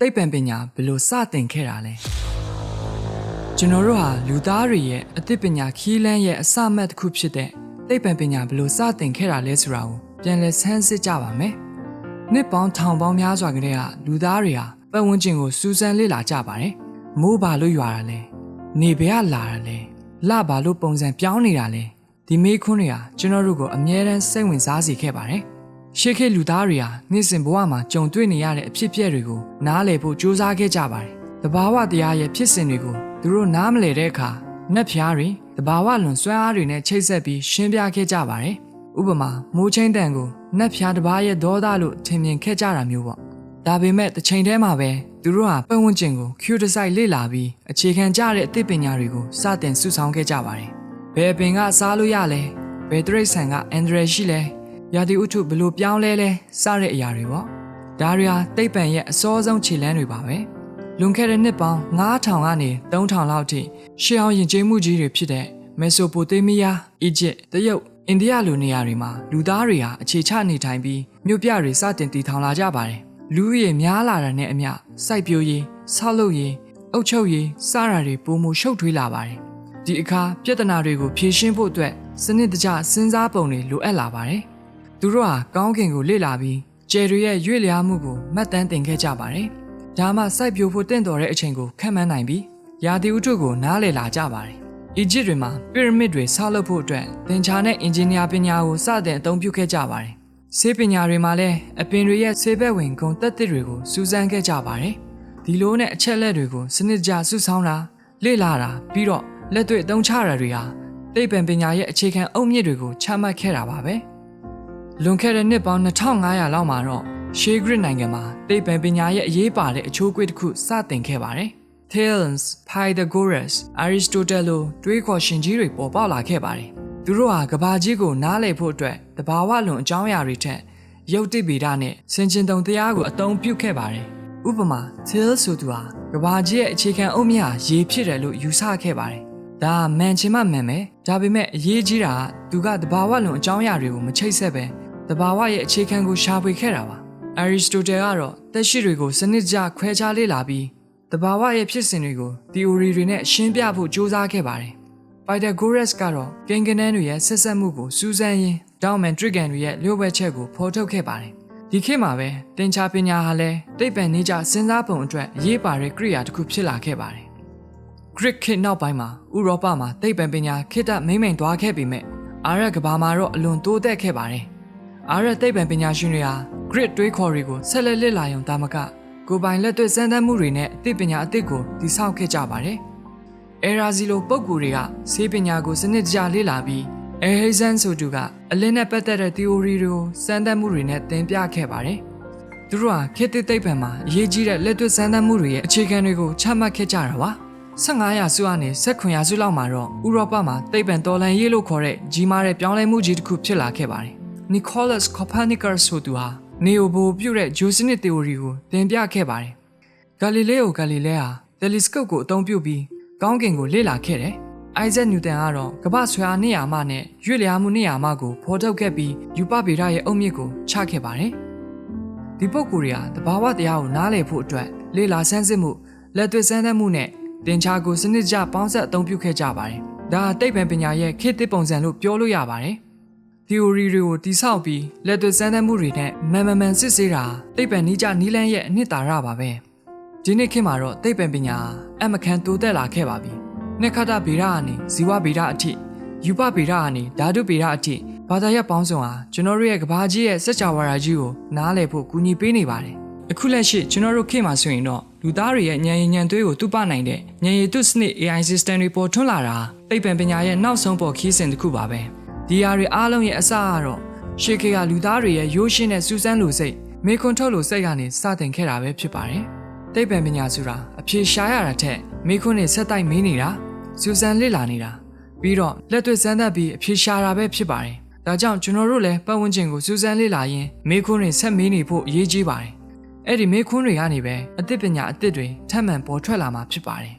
သိပ္ပံပညာဘယ်လိုစတင်ခဲ့တာလဲကျွန်တော်တို့ဟာလူသားတွေရဲ့အသိပညာခီးလန်းရဲ့အစမတ်တစ်ခုဖြစ်တဲ့သိပ္ပံပညာဘယ်လိုစတင်ခဲ့တာလဲဆိုတာကိုပြန်လည်ဆန်းစစ်ကြပါမယ်နှစ်ပေါင်းထောင်ပေါင်းများစွာကတည်းကလူသားတွေဟာပတ်ဝန်းကျင်ကိုစူးစမ်းလေ့လာကြပါတယ်မိုးဘာလို့ရွာတာလဲနေဘယ်ကလာတာလဲလဘာလို့ပုံစံပြောင်းနေတာလဲဒီမေးခွန်းတွေဟာကျွန်တော်တို့ကိုအမြဲတမ်းစိတ်ဝင်စားစေခဲ့ပါတယ် ရှေးခေတ်လူသားတွေဟာနေ့စဉ်ဘဝမှာကြုံတွေ့နေရတဲ့အဖြစ်အပျက်တွေကိုနားလည်ဖို့ကြိုးစားခဲ့ကြပါတယ်တဘာဝတရားရဲ့ဖြစ်စဉ်တွေကိုသူတို့နားမလည်တဲ့အခါနတ်ဖျားတွေတဘာဝလွန်စွမ်းအားတွေနဲ့ချိတ်ဆက်ပြီးရှင်းပြခဲ့ကြပါတယ်ဥပမာမိုးချင်းတန်ကိုနတ်ဖျားတစ်ပါးရဲ့ဒေါသလို့ထင်မြင်ခဲ့ကြတာမျိုးပေါ့ဒါပေမဲ့တစ်ချိန်တည်းမှာပဲသူတို့ဟာပတ်ဝန်းကျင်ကို cue to site လေ့လာပြီးအခြေခံကြတဲ့အသိပညာတွေကိုစတင်စုဆောင်းခဲ့ကြပါတယ်ဘယ်ပင်ကစားလို့ရလဲဘယ်တရိတ်ဆန်ကအန်ဒရယ်ရှိလဲ ရာသီဥတုဘယ်လို့ပြောင်းလဲလဲစတဲ့အရာတွေပေါ့ဒါတွေဟာသိပ္ပံရဲ့အစောဆုံးခြေလှမ်းတွေပါပဲလွန်ခဲ့တဲ့နှစ်ပေါင်း9000ကနေ3000လောက်ထိရှေးအောင်ယဉ်ကျေးမှုကြီးတွေဖြစ်တဲ့မက်ဆိုပိုတေးမီးယားအီဂျစ်တရုတ်အိန္ဒိယလိုနေရာတွေမှာလူသားတွေဟာအခြေချနေထိုင်ပြီးမြို့ပြတွေစတင်တည်ထောင်လာကြပါတယ်လူဦးရေများလာတာနဲ့အမျှစိုက်ပျိုးရေးဆောက်လုပ်ရေးအုပ်ချုပ်ရေးစတာတွေပုံမှုရှုပ်ထွေးလာပါတယ်ဒီအခါပြဿနာတွေကိုဖြေရှင်းဖို့အတွက်စနစ်တကျစဉ်းစားပုံတွေလိုအပ်လာပါတယ် သူတို့ဟာကောင်းကင်ကိုလေ့လာပြီးကျယ်တွေရဲ့ရွေ့လျားမှုကိုမှတ်တမ်းတင်ခဲ့ကြပါတယ်ဒါမှစိုက်ပျိုးဖို့တင့်တော်တဲ့အချိန်ကိုခန့်မှန်းနိုင်ပြီးရာသီဥတုကိုနားလည်လာကြပါတယ်အီဂျစ်တွေမှာပီရမစ်တွေဆောက်လုပ်ဖို့အတွက်သင်္ချာနဲ့အင်ဂျင်နီယာပညာကိုစတင်အသုံးပြုခဲ့ကြပါတယ်။ဆေးပညာတွေမှာလည်းအပင်တွေရဲ့ဆေးဘက်ဝင်ဂုဏ်သက်သစ်တွေကိုစူးစမ်းခဲ့ကြပါတယ်။ဒီလိုနဲ့အချက်လက်တွေကိုစနစ်တကျစုဆောင်းတာလေ့လာတာပြီးတော့လက်တွေ့အသုံးချတာတွေဟာသိပ္ပံပညာရဲ့အခြေခံအုတ်မြစ်တွေကိုချမှတ်ခဲ့တာပါပဲ။ လွန်ခဲ့တဲ့နှစ်ပေါင်း2500လောက်မှာတော့ရှေးဂရစ်နိုင်ငံမှာသိပ္ပံပညာရဲ့အရေးပါတဲ့အချိုးအကွေ့တစ်ခုစတင်ခဲ့ပါတယ်။ Thales, Pythagoras, Aristotle လိုတွေးခေါ်ရှင်ကြီးတွေပေါ်ပေါက်လာခဲ့ပါတယ်။သူတို့ဟာကဘာကြီးကိုနားလည်ဖို့အတွက်တဘာဝလွန်အကြောင်းအရာတွေထက်ရုပ်တိဗေဒနဲ့စင်ကျင်တုံတရားကိုအသုံးပြုခဲ့ပါတယ်။ဥပမာ Thales ဆိုသူဟာကဘာကြီးရဲ့အခြေခံအုတ်မြစ်ဟာရေဖြစ်တယ်လို့ယူဆခဲ့ပါတယ်။ဒါကမှန်ချင်မှမှန်ပဲ။ဒါပေမဲ့အရေးကြီးတာကသူကတဘာဝလွန်အကြောင်းအရာတွေကိုမချိတ်ဆက်ပဲ တဘာဝရဲ့အခြေခံကိုရှာဖွေခဲ့တာပါ။ Aristotle ကတော့သက်ရှိတွေကိုစနစ်တကျခွဲခြားလေ့လာပြီးတဘာဝရဲ့ဖြစ်စဉ်တွေကို theory တွေနဲ့ရှင်းပြဖို့ကြိုးစားခဲ့ပါတယ်။ Pythagoras ကတော့ကိန်းဂဏန်းတွေရဲ့ဆက်ဆက်မှုကိုစူးစမ်းရင်း Diamond Trigon တွေရဲ့လျှို့ဝှက်ချက်ကိုဖော်ထုတ်ခဲ့ပါတယ်။ဒီခေတ်မှာပဲသင်္ချာပညာဟာလည်းသိပ္ပံနည်းကျစဉ်းစားပုံအတွက်အရေးပါတဲ့ကိရိယာတစ်ခုဖြစ်လာခဲ့ပါတယ်။ Greek ခေတ်နောက်ပိုင်းမှာဥရောပမှာသိပ္ပံပညာခေတ်တမိမ့်မိန်သွားခဲ့ပေမဲ့အာရကဘာမှာတော့အလွန်တိုးတက်ခဲ့ပါတယ်။ အာရသိပ္ပံပညာရှင်တွေဟာ Greek တွေးခေါ်တွေကိုဆက်လက်လစ်လာရုံတာမကကိုယ်ပိုင်လက်တွေ့စမ်းသပ်မှုတွေနဲ့အသိပညာအသစ်ကိုတည်ဆောက်ခဲ့ကြပါတယ်။အဲရာဇီလိုပုံကိုယ်တွေကဆေးပညာကိုစနစ်တကျလေ့လာပြီးအဲဟိဇန်ဆိုသူကအလင်းနဲ့ပတ်သက်တဲ့ theory တွေကိုစမ်းသပ်မှုတွေနဲ့သင်ပြခဲ့ပါတယ်။သူတို့ဟာခေတ်သစ်သိပ္ပံမှာအရေးကြီးတဲ့လက်တွေ့စမ်းသပ်မှုတွေရဲ့အခြေခံတွေကိုချမှတ်ခဲ့ကြတာပါ။15ရာစုကနေ16ရာစုလောက်မှာတော့ဥရောပမှာသိပ္ပံတော်လှန်ရေးလို့ခေါ်တဲ့ကြီးမားတဲ့ပြောင်းလဲမှုကြီးတစ်ခုဖြစ်လာခဲ့ပါတယ်။ Nicholas Copernicus ဆိုသူဟာနေအိုဘိုပြုတ်တဲ့ဂျိုစနစ် theory ကိုသင်ပြခဲ့ပါတယ်။ဂါလီလေအိုဂါလီလဲဟာ telescope ကိုအသုံးပြုပြီးကောင်းကင်ကိုလေ့လာခဲ့တယ်။ Isaac Newton ကတော့ကမ္ဘာဆွဲအားနေရာမှနဲ့ရွေ့လျားမှုနေရာမှကိုဖော်ထုတ်ခဲ့ပြီးယူပဗေဒရဲ့အုတ်မြစ်ကိုချခဲ့ပါတယ်။ဒီပုဂ္ဂိုလ်တွေဟာတဘာဝတရားကိုနားလည်ဖို့အတွက်လေ့လာဆန်းစစ်မှုလက်တွေ့စမ်းသပ်မှုနဲ့သင်္ချာကိုစနစ်ကျပေါင်းစပ်အသုံးပြုခဲ့ကြပါတယ်။ဒါဟာသိပ္ပံပညာရဲ့ခေတ်သစ်ပုံစံလို့ပြောလို့ရပါတယ်။ theory တွေကိုတိဆောက်ပြီးလက်တွေ့စမ်းသပ်မှုတွေနဲ့မန်မမှန်စစ်ဆေးတာသိပ္ပံနိကြနီးလန်းရဲ့အနှစ်သာရပါပဲဒီနေ့ခေတ်မှာတော့သိပ္ပံပညာအမကန်တိုးတက်လာခဲ့ပါပြီနှစ်ခါတဗေဒကနေဇီဝဗေဒအထိယူပဗေဒကနေဓာတုဗေဒအထိဘာသာရပ်ပေါင်းစုံဟာကျွန်တော်တို့ရဲ့ကဘာကြီးရဲ့စัจ java ရာကြီးကိုနားလည်ဖို့ကူညီပေးနေပါတယ်အခုလက်ရှိကျွန်တော်တို့ခေတ်မှာဆိုရင်တော့လူသားတွေရဲ့ဉာဏ်ရည်ဉာဏ်သွေးကိုတူပနိုင်တဲ့ဉာဏ်ရည်တုစနစ် AI system တွေပေါ်ထွန်းလာတာသိပ္ပံပညာရဲ့နောက်ဆုံးပေါ်ခီးစဉ်တစ်ခုပါပဲ ဒီဟာတွေအားလုံးရဲ့အစကတော့ရှေးခေတ်ကလူသားတွေရဲ့ရိုးရှင်းတဲ့စူးစမ်းလို့စိတ်မေခွန်းထုတ်လို့စိတ်ကနေစတင်ခဲ့တာပဲဖြစ်ပါတယ်သိပ္ပံပညာဆိုတာအဖြေရှာရတာထက်မေခွန်းနဲ့ဆက်တိုက်မေးနေတာစူးစမ်းလေ့လာနေတာပြီးတော့လက်တွေ့စမ်းသပ်ပြီးအဖြေရှာတာပဲဖြစ်ပါတယ်ဒါကြောင့်ကျွန်တော်တို့လည်းပတ်ဝန်းကျင်ကိုစူးစမ်းလေ့လာရင်းမေခွန်းတွေဆက်မေးနေဖို့အရေးကြီးပါတယ်အဲ့ဒီမေခွန်းတွေကနေပဲအသိပညာအသစ်တွေထပ်မံပေါ်ထွက်လာမှာဖြစ်ပါတယ်